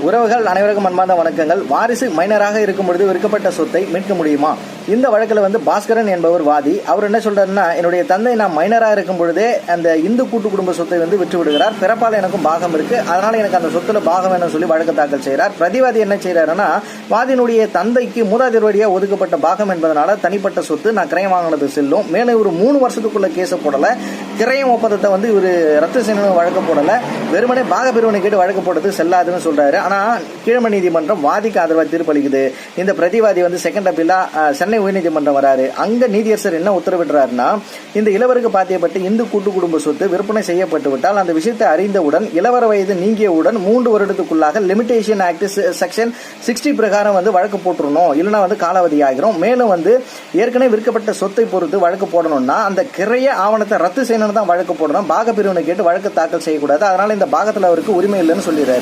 உறவுகள் அனைவருக்கும் அன்பார்ந்த வணக்கங்கள். வாரிசு மைனராக இருக்கும் பொழுது விற்கப்பட்ட சொத்தை மீட்க முடியுமா? இந்த வழக்கில் வந்து பாஸ்கரன் என்பவர் வாதி. அவர் என்ன சொல்றாருன்னா என்னுடைய தந்தை நான் மைனராக இருக்கும் பொழுதே அந்த இந்து கூட்டு குடும்ப சொத்தை வந்து விற்று விடுகிறார். பிறப்பால் எனக்கும் பாகம் இருக்கு. அதனால எனக்கு அந்த சொத்துல பாகம் வேணும்னு சொல்லி வழக்கு தாக்கல் செய்கிறார். பிரதிவாதி என்ன செய்கிறாருன்னா வாதியினுடைய தந்தைக்கு மூதாதிர் வழியாக ஒதுக்கப்பட்ட பாகம் என்பதனால தனிப்பட்ட சொத்து நான் கிரயம் வாங்கினது செல்லும். மேலும் ஒரு மூணு வருஷத்துக்குள்ள கேஸை போடல. கிரயம் ஒப்பந்தத்தை வந்து இவர் ரத்து செய்யணும் வழக்கு போடலை. வெறுமனே பாக கேட்டு வழக்கு போட்டது செல்லாதுன்னு சொல்கிறாரு ஆனால் கீழமை நீதிமன்றம் வாதிக்கு ஆதரவாக தீர்ப்பளிக்குது இந்த பிரதிவாதி வந்து செகண்ட் அப்பீலாக சென்னை உயர்நீதிமன்றம் வராரு. அங்கே நீதியரசர் என்ன உத்தரவிடுறாருன்னா இந்த இளவருக்கு பாத்தியப்பட்டு இந்து கூட்டு குடும்ப சொத்து விற்பனை செய்யப்பட்டு விட்டால் அந்த விஷயத்தை அறிந்தவுடன் இளவர வயது நீங்கியவுடன் மூன்று வருடத்துக்குள்ளாக லிமிடேஷன் ஆக்ட் செக்ஷன் சிக்ஸ்டி பிரகாரம் வந்து வழக்கு போட்டுருணும் இல்லைன்னா வந்து காலாவதி ஆகிறோம் மேலும் வந்து ஏற்கனவே விற்கப்பட்ட சொத்தை பொறுத்து வழக்கு போடணும்னா அந்த கிரைய ஆவணத்தை ரத்து செய்யணும் தான் வழக்கு போடணும். பாக பிரிவினை கேட்டு வழக்கு தாக்கல் செய்யக்கூடாது. அதனால இந்த பாகத்தில் அவருக்கு உரிமை இல்லைன்னு சொல்லிடுறாரு.